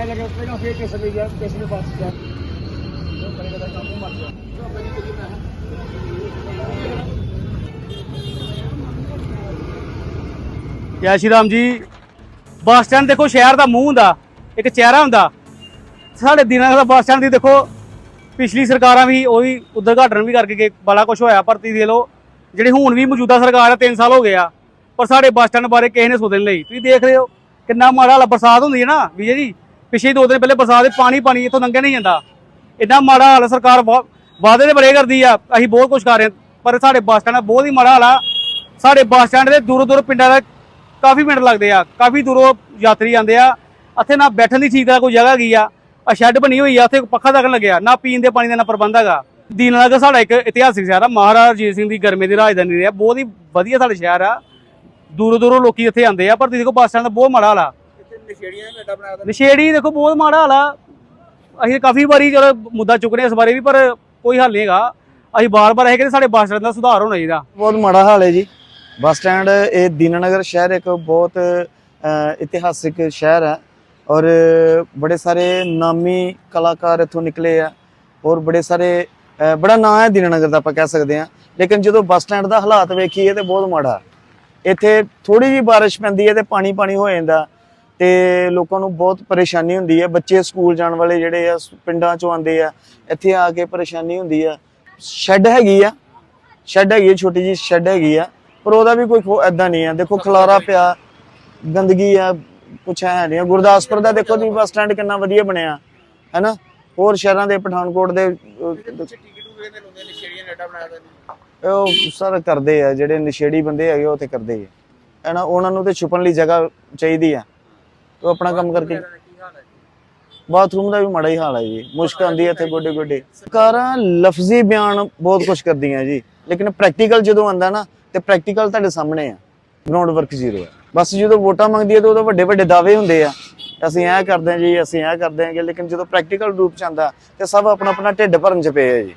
ਪਹਿਲਾਂ ਫੇਰ ਕਿਸੇ ਨੇ ਗਿਆ, ਕਿਸੇ ਨੇ ਬਸ ਗਿਆ। ਉਹ ਕਰੇ ਜੈ ਸ਼੍ਰੀ ਰਾਮ ਜੀ ਬੱਸ ਸਟੈਂਡ ਦੇਖੋ ਸ਼ਹਿਰ ਦਾ ਮੂੰਹ ਹੁੰਦਾ, ਇੱਕ ਚਿਹਰਾ ਹੁੰਦਾ। ਸਾਡੇ ਦਿਨਾਂ ਦਾ ਬੱਸ ਸਟੈਂਡ ਦੀ ਦੇਖੋ, ਪਿਛਲੀ ਸਰਕਾਰਾਂ ਵੀ ਉਹ ਵੀ ਉਦਘਾਟਨ ਵੀ ਕਰਕੇ ਗਏ, ਬੜਾ ਕੁਝ ਹੋਇਆ ਭਰਤੀ ਦੇਖ ਲਓ, ਜਿਹੜੇ ਹੁਣ ਵੀ ਮੌਜੂਦਾ ਸਰਕਾਰ ਆ 3 ਸਾਲ ਹੋ ਗਏ ਆ, ਪਰ ਸਾਡੇ ਬੱਸ ਸਟੈਂਡ ਬਾਰੇ ਕਿਸੇ ਨੇ ਸੋਚਣ ਲਈ ਤੁਸੀਂ ਦੇਖ ਰਹੇ ਹੋ, ਕਿੰਨਾ ਮਾੜਾ ਹਾਲ ਬਰਸਾਤ ਹੁੰਦੀ ਹੈ ਨਾ, ਵਿਜੇ ਜੀ। ਪਿਛੇ ਦੋ ਦਿਨ ਪਹਿਲੇ ਬਰਸਾਤ ਦੇ ਪਾਣੀ ਪਾਣੀ ਇੱਥੋਂ ਲੰਘਿਆ ਨਹੀਂ ਜਾਂਦਾ। ਇੰਨਾ ਮਾੜਾ ਹਾਲ ਸਰਕਾਰ ਵਾ- ਵਾਅਦੇ ਦੇ ਬੜੇ ਕਰਦੀ ਆ ਅਸੀਂ ਬਹੁਤ ਕੁਝ ਕਰ ਰਹੇ ਹਾਂ, ਪਰ ਸਾਡੇ ਬੱਸ ਸਟੈਂਡ ਦਾ ਬਹੁਤ ਹੀ ਮਾੜਾ ਹਾਲ ਆ। ਸਾਡੇ ਬੱਸ ਸਟੈਂਡ ਦੇ ਦੂਰੋਂ ਦੂਰੋਂ ਪਿੰਡਾਂ ਦਾ ਕਾਫੀ ਮਿੰਟ ਲੱਗਦੇ ਆ ਕਾਫੀ ਦੂਰੋਂ ਯਾਤਰੀ ਆਉਂਦੇ ਆ। ਇੱਥੇ ਨਾ ਬੈਠਣ ਦੀ ਠੀਕ ਤਰ੍ਹਾਂ ਕੋਈ ਜਗ੍ਹਾ ਗਈ ਆ ਆ ਸ਼ੈੱਡ ਬਣੀ ਹੋਈ ਆ ਉੱਥੇ ਪੱਖਾ ਤੱਕ ਲੱਗਿਆ ਨਾ ਪੀਣ ਦੇ ਪਾਣੀ ਦਾ ਨਾ ਪ੍ਰਬੰਧ ਹੈਗਾ। ਦੀਨਾਨਗਰ ਸਾਡਾ ਇੱਕ ਇਤਿਹਾਸਿਕ ਸ਼ਹਿਰ ਆ ਮਹਾਰਾਜਾ ਰਣਜੀਤ ਸਿੰਘ ਦੀ ਗਰਮੇ ਦੀ ਰਾਜਧਾਨੀ ਰਿਹਾ ਬਹੁਤ ਹੀ ਵਧੀਆ ਸਾਡਾ ਸ਼ਹਿਰ ਆ। ਦੂਰੋਂ ਦੂਰੋਂ ਲੋਕੀ ਇੱਥੇ ਆਉਂਦੇ ਆ ਪਰ ਤੁਸੀਂ ਦੇਖੋ ਬੱਸ ਸਟੈਂਡ ਦਾ ਬਹੁਤ ਮਾੜਾ ਹਾਲ ਆ। ਨਸ਼ੇੜੀਆਂ ਨੇ ਨਸ਼ੇੜੀ ਦੇਖੋ ਬਹੁਤ ਮਾੜਾ ਹਾਲ ਆ। ਅਸੀਂ ਕਾਫੀ ਵਾਰੀ ਚਲੋ ਮੁੱਦਾ ਚੁੱਕਨੇ ਇਸ ਬਾਰੇ ਵੀ ਪਰ ਕੋਈ ਹੱਲ ਨਹੀਂ ਹੈਗਾ। ਅਸੀਂ ਬਾਰ-ਬਾਰ ਇਹ ਕਹਿੰਦੇ ਸਾਡੇ ਬੱਸ ਸਟੈਂਡ ਦਾ ਸੁਧਾਰ ਹੋਣਾ ਚਾਹੀਦਾ। ਬਹੁਤ ਮਾੜਾ ਹਾਲ ਹੈ ਜੀ। ਬੱਸ ਸਟੈਂਡ ਇਹ ਦੀਨਾਨਗਰ ਸ਼ਹਿਰ ਇੱਕ ਬਹੁਤ ਇਤਿਹਾਸਿਕ ਸ਼ਹਿਰ ਹੈ ਔਰ ਬੜੇ ਸਾਰੇ ਨਾਮੀ ਕਲਾਕਾਰ ਇੱਥੋਂ ਨਿਕਲੇ ਆ ਔਰ ਬੜੇ ਸਾਰੇ ਬੜਾ ਨਾਂ ਹੈ ਦੀਨਾਨਗਰ ਦਾ ਆਪਾਂ ਕਹਿ ਸਕਦੇ ਹਾਂ। ਲੇਕਿਨ ਜਦੋਂ ਬੱਸ ਸਟੈਂਡ ਦਾ ਹਾਲਾਤ ਵੇਖੀਏ ਤੇ ਬਹੁਤ ਮਾੜਾ। ਇੱਥੇ ਥੋੜੀ ਜਿਹੀ ਬਾਰਿਸ਼ ਪੈਂਦੀ ਹੈ ਤੇ ਪਾਣੀ ਪਾਣੀ ਹੋ ਜਾਂਦਾ। ਤੇ ਲੋਕਾਂ ਨੂੰ ਬਹੁਤ ਪਰੇਸ਼ਾਨੀ ਹੁੰਦੀ ਹੈ। ਬੱਚੇ ਸਕੂਲ ਜਾਣ ਵਾਲੇ ਜਿਹੜੇ ਆ ਪਿੰਡਾਂ ਚੋਂ ਆਉਂਦੇ ਆ ਇੱਥੇ ਆ ਕੇ ਪਰੇਸ਼ਾਨੀ ਹੁੰਦੀ ਆ। ਸ਼ੈੱਡ ਹੈਗੀ ਆ ਸ਼ੈੱਡ ਹੈਗੀ ਛੋਟੀ ਜੀ ਸ਼ੈੱਡ ਹੈਗੀ ਆ ਪਰ ਉਹਦਾ ਵੀ ਕੋਈ ਐਦਾਂ ਨਹੀਂ ਆ। ਦੇਖੋ ਖਲਾਰਾ ਪਿਆ ਗੰਦਗੀ ਆ ਕੁਛ ਹੈ ਨਹੀਂ। ਗੁਰਦਾਸਪੁਰ ਦਾ ਦੇਖੋ ਤੁਸੀਂ ਬੱਸ ਸਟੈਂਡ ਕਿੰਨਾ ਵਧੀਆ ਬਣਿਆ ਹੈਨਾ? ਹੋਰ ਸ਼ਹਿਰਾਂ ਦੇ ਪਠਾਨਕੋਟ ਦੇ ਉਹ ਸਰ ਕਰਦੇ ਆ ਜਿਹੜੇ ਨਸ਼ੇੜੀ ਬੰਦੇ ਹੈਗੇ ਉਹ ਤੇ ਕਰਦੇ ਆ। ਹੈਨਾ ਉਹਨਾਂ ਨੂੰ ਤੇ ਛੁਪਣ ਲਈ ਜਗ੍ਹਾ ਚਾਹੀਦੀ ਆ। ਉਹ ਆਪਣਾ ਕੰਮ ਕਰਕੇ ਕੀ ਹਾਲ ਹੈ ਬਾਥਰੂਮ ਦਾ ਵੀ ਮਾੜਾ ਹੀ ਹਾਲ ਹੈ ਜੀ। ਮੁਸ਼ਕ ਆਉਂਦੀ ਹੈ ਇੱਥੇ ਗੋਡੇ ਗੋਡੇ। ਸਰਕਾਰਾਂ ਲਫ਼ਜ਼ੀ ਬਿਆਨ ਬਹੁਤ ਕੁਝ ਕਰਦੀਆਂ ਜੀ। ਲੇਕਿਨ ਪ੍ਰੈਕਟੀਕਲ ਜਦੋਂ ਆਂਦਾ ਨਾ ਤੇ ਪ੍ਰੈਕਟੀਕਲ ਤੁਹਾਡੇ ਸਾਹਮਣੇ ਆ। ਗਰਾਊਂਡ ਵਰਕ ਜ਼ੀਰੋ ਹੈ। ਬਸ ਜਦੋਂ ਵੋਟਾਂ ਮੰਗਦੀ ਹੈ ਤਾਂ ਉਦੋਂ ਵੱਡੇ ਵੱਡੇ ਦਾਅਵੇ ਹੁੰਦੇ ਆ। ਅਸੀਂ ਇਹ ਕਰਦੇ ਹਾਂ ਜੀ ਅਸੀਂ ਇਹ ਕਰਦੇ ਹਾਂਗੇ। ਲੇਕਿਨ ਜਦੋਂ ਪ੍ਰੈਕਟੀਕਲ ਰੂਪ ਚ ਆਂਦਾ ਤੇ ਸਭ ਆਪਣਾ ਆਪਣਾ ਢਿੱਡ ਭਰਨ ਚ ਪਏ ਆ ਜੀ।